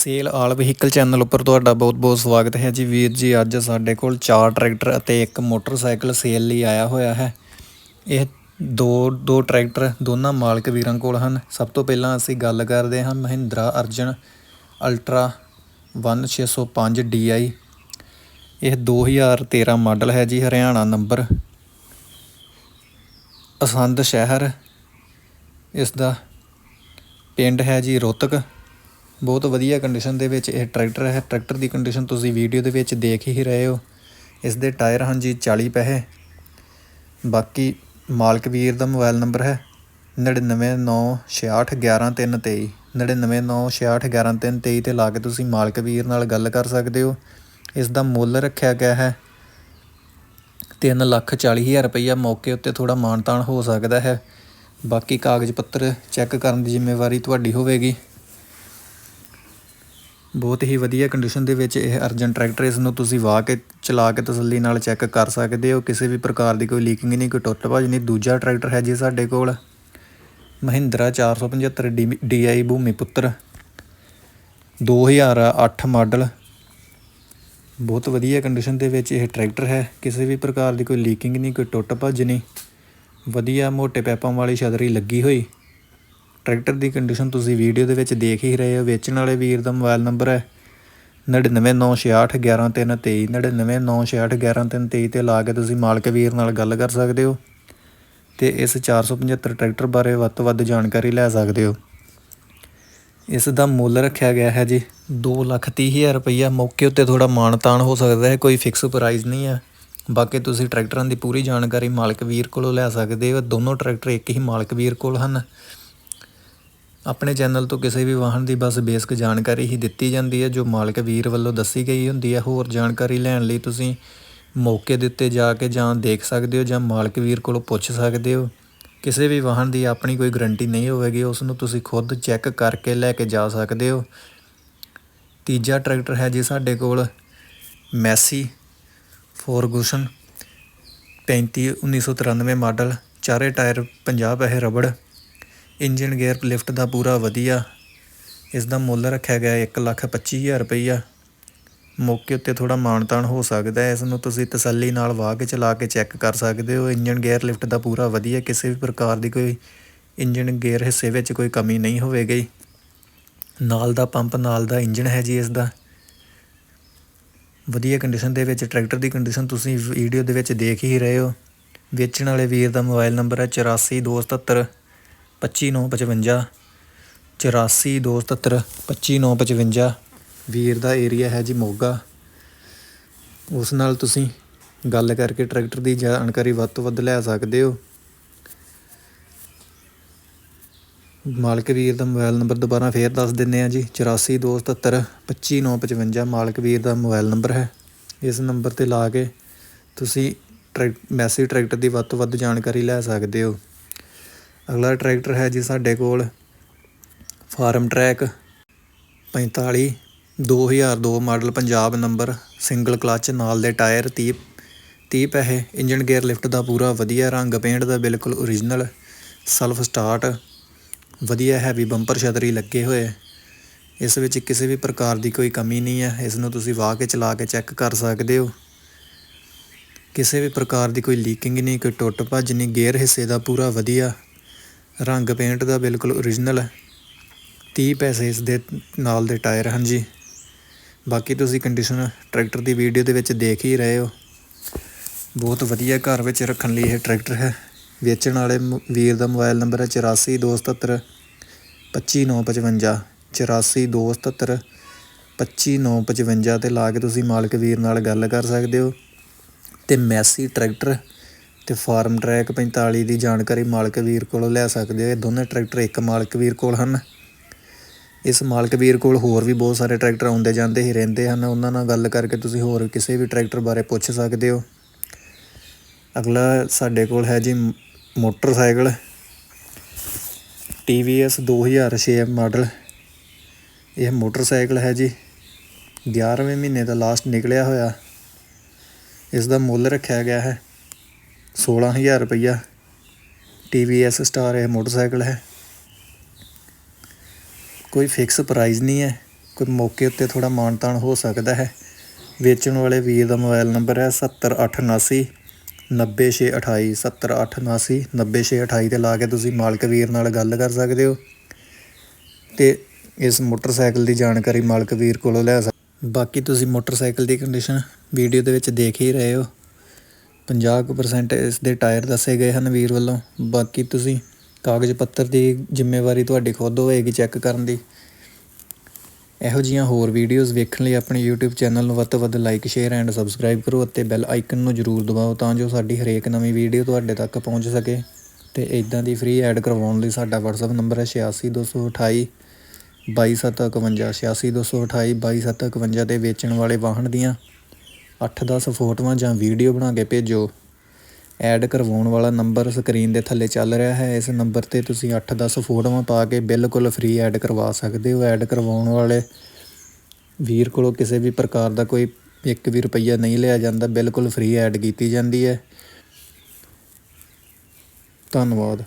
Sale ਆਲ vehicle channel ਉੱਪਰ ਤੁਹਾਡਾ ਬਹੁਤ-ਬਹੁਤ ਸਵਾਗਤ ਹੈ ਜੀ। ਵੀਰ ਜੀ, ਅੱਜ ਸਾਡੇ ਕੋਲ ਚਾਰ ਟਰੈਕਟਰ ਅਤੇ ਇੱਕ ਮੋਟਰਸਾਈਕਲ ਸੇਲ ਲਈ ਆਇਆ ਹੋਇਆ ਹੈ। ਇਹ ਦੋ ਦੋ ਟਰੈਕਟਰ ਦੋਨਾਂ ਮਾਲਕ ਵੀਰਾਂ ਕੋਲ ਹਨ। ਸਭ ਤੋਂ ਪਹਿਲਾਂ ਅਸੀਂ ਗੱਲ ਕਰਦੇ ਹਾਂ ਮਹਿੰਦਰਾ ਅਰਜਨ ਅਲਟਰਾ 1605 DI ਇਹ 2013 ਮਾਡਲ ਹੈ ਜੀ, ਹਰਿਆਣਾ ਨੰਬਰ। ਅਸੰਧ ਸ਼ਹਿਰ, ਇਸ ਦਾ ਪਿੰਡ ਹੈ ਜੀ ਰੋਹਤਕ। ਬਹੁਤ ਵਧੀਆ ਕੰਡੀਸ਼ਨ ਦੇ ਵਿੱਚ ਇਹ ਟਰੈਕਟਰ ਹੈ। ਟਰੈਕਟਰ ਦੀ ਕੰਡੀਸ਼ਨ ਤੁਸੀਂ ਵੀਡੀਓ ਦੇ ਵਿੱਚ ਦੇਖ ਹੀ ਰਹੇ ਹੋ। ਇਸ ਦੇ ਟਾਇਰ ਹਨ ਜੀ 40 ਪੈਸੇ। ਬਾਕੀ ਮਾਲਕ ਵੀਰ ਦਾ ਮੋਬਾਈਲ ਨੰਬਰ ਹੈ 9996611323 9996611323 ਤੇ ਲਾ ਕੇ ਤੁਸੀਂ ਮਾਲਕ ਵੀਰ ਨਾਲ ਗੱਲ ਕਰ ਸਕਦੇ ਹੋ। ਇਸ ਦਾ ਮੁੱਲ ਰੱਖਿਆ ਗਿਆ ਹੈ ਤਿੰਨ ਲੱਖ ਚਾਲੀ ਹਜ਼ਾਰ ਰੁਪਈਆ। ਮੌਕੇ ਉੱਤੇ ਥੋੜਾ ਮਾਨਤਾਨ ਹੋ ਸਕਦਾ ਹੈ। ਬਾਕੀ ਕਾਗਜ਼ ਪੱਤਰ ਚੈੱਕ ਕਰਨ ਦੀ ਜ਼ਿੰਮੇਵਾਰੀ ਤੁਹਾਡੀ ਹੋਵੇਗੀ। ਬਹੁਤ ਹੀ ਵਧੀਆ ਕੰਡੀਸ਼ਨ ਦੇ ਵਿੱਚ ਇਹ ਅਰਜਨ ਟਰੈਕਟਰ ਇਸ ਨੂੰ ਤੁਸੀਂ ਵਾਹ ਕੇ ਚਲਾ ਕੇ ਤਸੱਲੀ ਨਾਲ ਚੈੱਕ ਕਰ ਸਕਦੇ ਹੋ। ਕਿਸੇ ਵੀ ਪ੍ਰਕਾਰ ਦੀ ਕੋਈ ਲੀਕਿੰਗ ਨਹੀਂ, ਕੋਈ ਟੁੱਟ ਭੱਜ ਨਹੀਂ। ਦੂਜਾ ਟਰੈਕਟਰ ਹੈ ਜੀ ਸਾਡੇ ਕੋਲ ਮਹਿੰਦਰਾ 475 DI ਭੂਮੀ ਪੁੱਤਰ। 2008 ਮਾਡਲ ਬਹੁਤ ਵਧੀਆ ਕੰਡੀਸ਼ਨ ਦੇ ਵਿੱਚ ਇਹ ਟਰੈਕਟਰ ਹੈ। ਕਿਸੇ ਵੀ ਪ੍ਰਕਾਰ ਦੀ ਕੋਈ ਲੀਕਿੰਗ ਨਹੀਂ, ਕੋਈ ਟੁੱਟ ਭੱਜ ਨਹੀਂ। ਵਧੀਆ ਮੋਟੇ ਪੈਪਾਂ ਵਾਲੀ ਛਤਰੀ ਲੱਗੀ ਹੋਈ। ਟਰੈਕਟਰ ਦੀ ਕੰਡੀਸ਼ਨ ਤੁਸੀਂ ਵੀਡੀਓ ਦੇ ਵਿੱਚ ਦੇਖ ਹੀ ਰਹੇ ਹੋ। ਵੇਚਣ ਵਾਲੇ ਵੀਰ ਦਾ ਮੋਬਾਈਲ ਨੰਬਰ ਹੈ 9996611323 9996611323 ਤੇ ਲਾ ਕੇ ਤੁਸੀਂ ਮਾਲਕ ਵੀਰ ਨਾਲ ਗੱਲ ਕਰ ਸਕਦੇ ਹੋ ਤੇ ਇਸ 475 ਟਰੈਕਟਰ ਬਾਰੇ ਵੱਧ ਤੋਂ ਵੱਧ ਜਾਣਕਾਰੀ ਲੈ ਸਕਦੇ ਹੋ। ਇਸ ਦਾ ਮੁੱਲ ਰੱਖਿਆ ਗਿਆ ਹੈ ਜੀ 230000 ਰੁਪਈਆ। ਮੌਕੇ ਉੱਤੇ ਥੋੜਾ ਮਾਨਤਾਨ ਹੋ ਸਕਦਾ ਹੈ, ਕੋਈ ਫਿਕਸ ਪ੍ਰਾਈਸ ਨਹੀਂ ਹੈ। ਬਾਕੀ ਤੁਸੀਂ ਟਰੈਕਟਰਾਂ ਦੀ ਪੂਰੀ ਜਾਣਕਾਰੀ ਮਾਲਕ ਵੀਰ ਕੋਲੋਂ ਲੈ ਸਕਦੇ ਹੋ। ਦੋਨੋਂ ਟਰੈਕਟਰ ਇੱਕ ਹੀ ਮਾਲਕ ਵੀਰ ਕੋਲ ਹਨ। ਆਪਣੇ ਚੈਨਲ ਤੋਂ ਕਿਸੇ ਵੀ ਵਾਹਨ ਦੀ ਬਸ ਬੇਸਿਕ ਜਾਣਕਾਰੀ ਹੀ ਦਿੱਤੀ ਜਾਂਦੀ ਹੈ, ਜੋ ਮਾਲਕ ਵੀਰ ਵੱਲੋਂ ਦੱਸੀ ਗਈ ਹੁੰਦੀ ਹੈ। ਹੋਰ ਜਾਣਕਾਰੀ ਲੈਣ ਲਈ ਤੁਸੀਂ ਮੌਕੇ ਦੇ ਉੱਤੇ ਜਾ ਕੇ ਜਾਂ ਦੇਖ ਸਕਦੇ ਹੋ ਜਾਂ ਮਾਲਕ ਵੀਰ ਕੋਲੋਂ ਪੁੱਛ ਸਕਦੇ ਹੋ। ਕਿਸੇ ਵੀ ਵਾਹਨ ਦੀ ਆਪਣੀ ਕੋਈ ਗਰੰਟੀ ਨਹੀਂ ਹੋਵੇਗੀ, ਉਸ ਨੂੰ ਤੁਸੀਂ ਖੁਦ ਚੈੱਕ ਕਰਕੇ ਲੈ ਕੇ ਜਾ ਸਕਦੇ ਹੋ। ਤੀਜਾ ਟਰੈਕਟਰ ਹੈ ਜੀ ਸਾਡੇ ਕੋਲ ਮੈਸੀ ਫੋਰਗੂਸ਼ਨ 35 1993 ਮਾਡਲ, ਚਾਰੇ ਟਾਇਰ 50 ਪੈਸੇ ਰਬੜ ਇੰਜਨ ਗੇਅਰ ਲਿਫਟ ਦਾ ਪੂਰਾ ਵਧੀਆ। ਇਸ ਦਾ ਮੁੱਲ ਰੱਖਿਆ ਗਿਆ 125000 ਰੁਪਈਆ। ਮੌਕੇ ਉੱਤੇ ਥੋੜਾ ਮਾਨਤਾਨ ਹੋ ਸਕਦਾ ਹੈ। ਇਸ ਨੂੰ ਤੁਸੀਂ ਤਸੱਲੀ ਨਾਲ ਵਾਹ ਕੇ ਚਲਾ ਕੇ ਚੈੱਕ ਕਰ ਸਕਦੇ ਹੋ। ਇੰਜਨ ਗੇਅਰ ਲਿਫਟ ਦਾ ਪੂਰਾ ਵਧੀਆ, ਕਿਸੇ ਵੀ ਪ੍ਰਕਾਰ ਦੀ ਕੋਈ ਇੰਜਨ ਗੇਅਰ ਹਿੱਸੇ ਵਿੱਚ ਕੋਈ ਕਮੀ ਨਹੀਂ ਹੋਵੇਗੀ। ਨਾਲ ਦਾ ਪੰਪ, ਨਾਲ ਦਾ ਇੰਜਨ ਹੈ ਜੀ ਇਸ ਦਾ ਵਧੀਆ ਕੰਡੀਸ਼ਨ ਦੇ ਵਿੱਚ ਟਰੈਕਟਰ ਦੀ ਕੰਡੀਸ਼ਨ ਤੁਸੀਂ ਵੀਡੀਓ ਦੇ ਵਿੱਚ ਦੇਖ ਹੀ ਰਹੇ ਹੋ। ਵੇਚਣ ਵਾਲੇ ਵੀਰ ਦਾ ਮੋਬਾਈਲ ਨੰਬਰ ਹੈ 8427 25955 8427 25955 ਵੀਰ ਦਾ ਏਰੀਆ ਹੈ ਜੀ ਮੋਗਾ। ਉਸ ਨਾਲ ਤੁਸੀਂ ਗੱਲ ਕਰਕੇ ਟਰੈਕਟਰ ਦੀ ਜਾਣਕਾਰੀ ਵੱਧ ਤੋਂ ਵੱਧ ਲੈ ਸਕਦੇ ਹੋ। ਮਾਲਕ ਵੀਰ ਦਾ ਮੋਬਾਈਲ ਨੰਬਰ ਦੁਬਾਰਾ ਫੇਰ ਦੱਸ ਦਿੰਨੇ ਆ ਜੀ। 8427 25955 ਮਾਲਕ ਵੀਰ ਦਾ ਮੋਬਾਈਲ ਨੰਬਰ ਹੈ। ਇਸ ਨੰਬਰ ਤੇ ਲਾ ਕੇ ਤੁਸੀਂ ਟਰੈਕ ਮੈਸੇਜ ਟਰੈਕਟਰ ਦੀ ਵੱਧ ਤੋਂ ਵੱਧ ਜਾਣਕਾਰੀ ਲੈ ਸਕਦੇ ਹੋ। ਅਗਲਾ ਟਰੈਕਟਰ ਹੈ ਜੀ ਸਾਡੇ ਕੋਲ Farmtrac 45 2002 model Punjab number, single clutch ਨਾਲ ਦੇ ਟਾਇਰ 30 30 ਪੈਸੇ ਇੰਜਨ ਗੇਅਰ ਲਿਫਟ ਦਾ ਪੂਰਾ ਵਧੀਆ ਰੰਗ ਪੇਂਟ ਦਾ ਬਿਲਕੁਲ ਓਰੀਜਨਲ ਸੈਲਫ ਸਟਾਰਟ ਵਧੀਆ ਹੈਵੀ ਬੰਪਰ ਛਤਰੀ ਲੱਗੇ ਹੋਏ। ਇਸ ਵਿੱਚ ਕਿਸੇ ਵੀ ਪ੍ਰਕਾਰ ਦੀ ਕੋਈ ਕਮੀ ਨਹੀਂ ਹੈ, ਇਸ ਨੂੰ ਤੁਸੀਂ ਵਾਹ ਕੇ ਚਲਾ ਕੇ ਚੈੱਕ ਕਰ ਸਕਦੇ ਹੋ। ਕਿਸੇ ਵੀ ਪ੍ਰਕਾਰ ਦੀ ਕੋਈ ਲੀਕਿੰਗ ਨਹੀਂ, ਕੋਈ ਟੁੱਟ ਭੱਜ ਨਹੀਂ, ਗੇਅਰ ਹਿੱਸੇ ਦਾ ਪੂਰਾ ਵਧੀਆ। ਰੰਗ ਪੇਂਟ ਦਾ ਬਿਲਕੁਲ ਓਰੀਜਨਲ 30 ਪੈਸੇ ਇਸ ਦੇ ਨਾਲ ਦੇ ਟਾਇਰ ਹਨ ਜੀ। ਬਾਕੀ ਤੁਸੀਂ ਕੰਡੀਸ਼ਨ ਟਰੈਕਟਰ ਦੀ ਵੀਡੀਓ ਦੇ ਵਿੱਚ ਦੇਖ ਹੀ ਰਹੇ ਹੋ। ਬਹੁਤ ਵਧੀਆ ਘਰ ਵਿੱਚ ਰੱਖਣ ਲਈ ਇਹ ਟਰੈਕਟਰ ਹੈ। ਵੇਚਣ ਵਾਲੇ ਵੀਰ ਦਾ ਮੋਬਾਈਲ ਨੰਬਰ ਹੈ 8427 25955 8427 25955 ਤੇ ਲਾ ਕੇ ਤੁਸੀਂ ਮਾਲਕ ਵੀਰ ਨਾਲ ਗੱਲ ਕਰ ਸਕਦੇ ਹੋ। ਤੇ ਮੈਸੀ ਟਰੈਕਟਰ ਤੇ ਫਾਰਮ ਟਰੈਕ 45 ਦੀ ਜਾਣਕਾਰੀ ਮਾਲਕ ਵੀਰ ਕੋਲੋਂ ਲੈ ਸਕਦੇ ਹੋ। ਇਹ ਦੋਨੇ ਟਰੈਕਟਰ ਇੱਕ ਮਾਲਕ ਵੀਰ ਕੋਲ ਹਨ। ਇਸ ਮਾਲਕ ਵੀਰ ਕੋਲ ਹੋਰ ਵੀ ਬਹੁਤ ਸਾਰੇ ਟਰੈਕਟਰ ਆਉਂਦੇ ਜਾਂਦੇ ਹੀ ਰਹਿੰਦੇ ਹਨ। ਉਹਨਾਂ ਨਾਲ ਗੱਲ ਕਰਕੇ ਤੁਸੀਂ ਹੋਰ ਕਿਸੇ ਵੀ ਟਰੈਕਟਰ ਬਾਰੇ ਪੁੱਛ ਸਕਦੇ ਹੋ। ਅਗਲਾ ਸਾਡੇ ਕੋਲ ਹੈ ਜੀ ਮੋਟਰਸਾਈਕਲ। TVS 2006 model. ਇਹ ਮੋਟਰਸਾਈਕਲ ਹੈ ਜੀ। 11ਵੇਂ ਮਹੀਨੇ ਦਾ ਲਾਸਟ ਨਿਕਲਿਆ ਹੋਇਆ। ਇਸ ਦਾ ਮੁੱਲ ਰੱਖਿਆ ਗਿਆ ਹੈ 16000 ਰੁਪਈਆ TVS ਸਟਾਰ ਇਹ ਮੋਟਰਸਾਈਕਲ ਹੈ। ਕੋਈ ਫਿਕਸ ਪ੍ਰਾਈਸ ਨਹੀਂ ਹੈ। ਕੋਈ ਮੌਕੇ ਉੱਤੇ ਥੋੜਾ ਮਾਨਤਾਨ ਹੋ ਸਕਦਾ ਹੈ। ਵੇਚਣ ਵਾਲੇ ਵੀਰ ਦਾ ਮੋਬਾਈਲ ਨੰਬਰ ਹੈ 70879 90628 70879 90628 ਤੇ ਲਾ ਕੇ ਤੁਸੀਂ ਮਾਲਕ ਵੀਰ ਨਾਲ ਗੱਲ ਕਰ ਸਕਦੇ ਹੋ। ਤੇ ਇਸ ਮੋਟਰਸਾਈਕਲ ਦੀ ਜਾਣਕਾਰੀ ਮਾਲਕ ਵੀਰ ਕੋਲੋਂ ਲੈ ਸਕਦੇ ਬਾਕੀ ਤੁਸੀਂ ਮੋਟਰਸਾਈਕਲ ਦੀ ਕੰਡੀਸ਼ਨ ਵੀਡੀਓ ਦੇ ਵਿੱਚ ਦੇਖ ਹੀ ਰਹੇ ਹੋ। 50% ਇਸ ਦੇ ਟਾਇਰ ਦੱਸੇ ਗਏ ਹਨ ਵੀਰ ਵੱਲੋਂ। ਬਾਕੀ ਤੁਸੀਂ ਕਾਗਜ਼ ਪੱਤਰ ਦੀ ਜ਼ਿੰਮੇਵਾਰੀ ਤੁਹਾਡੀ ਖੁਦ ਹੋਏਗੀ ਚੈੱਕ ਕਰਨ ਦੀ। ਇਹੋ ਜੀਆਂ ਹੋਰ ਵੀਡੀਓਜ਼ ਵੇਖਣ ਲਈ ਆਪਣੇ YouTube ਚੈਨਲ ਨੂੰ ਵੱਧ ਤੋਂ ਵੱਧ ਲਾਈਕ ਸ਼ੇਅਰ ਐਂਡ ਸਬਸਕ੍ਰਾਈਬ ਕਰੋ ਅਤੇ ਬੈਲ ਆਈਕਨ ਨੂੰ ਜ਼ਰੂਰ ਦਬਾਓ ਤਾਂ ਜੋ ਸਾਡੀ ਹਰੇਕ ਨਵੀਂ ਵੀਡੀਓ ਤੁਹਾਡੇ ਤੱਕ ਪਹੁੰਚ ਸਕੇ। ਤੇ ਇਦਾਂ ਦੀ ਫ੍ਰੀ ਐਡ ਕਰਵਾਉਣ ਲਈ ਸਾਡਾ WhatsApp ਨੰਬਰ ਹੈ 86228 22751 86228 22751 ਤੇ ਵੇਚਣ ਵਾਲੇ ਵਾਹਨ ਦੀਆਂ 8-10 ਫੋਟੋਆਂ ਜਾਂ ਵੀਡੀਓ ਬਣਾ ਕੇ ਭੇਜੋ। ਐਡ ਕਰਵਾਉਣ ਵਾਲਾ ਨੰਬਰ ਸਕਰੀਨ ਦੇ ਥੱਲੇ ਚੱਲ ਰਿਹਾ ਹੈ। ਇਸ ਨੰਬਰ ਤੇ ਤੁਸੀਂ 8-10 ਫੋਟੋਆਂ ਪਾ ਕੇ ਬਿਲਕੁਲ ਫ੍ਰੀ ਐਡ ਕਰਵਾ ਸਕਦੇ ਹੋ। ਐਡ ਕਰਵਾਉਣ ਵਾਲੇ ਵੀਰ ਕੋਲੋਂ ਕਿਸੇ ਵੀ ਪ੍ਰਕਾਰ ਦਾ ਕੋਈ ਇੱਕ ਵੀ ਰੁਪਈਆ ਨਹੀਂ ਲਿਆ ਜਾਂਦਾ। ਬਿਲਕੁਲ ਫ੍ਰੀ ਐਡ ਕੀਤੀ ਜਾਂਦੀ ਹੈ। ਧੰਨਵਾਦ।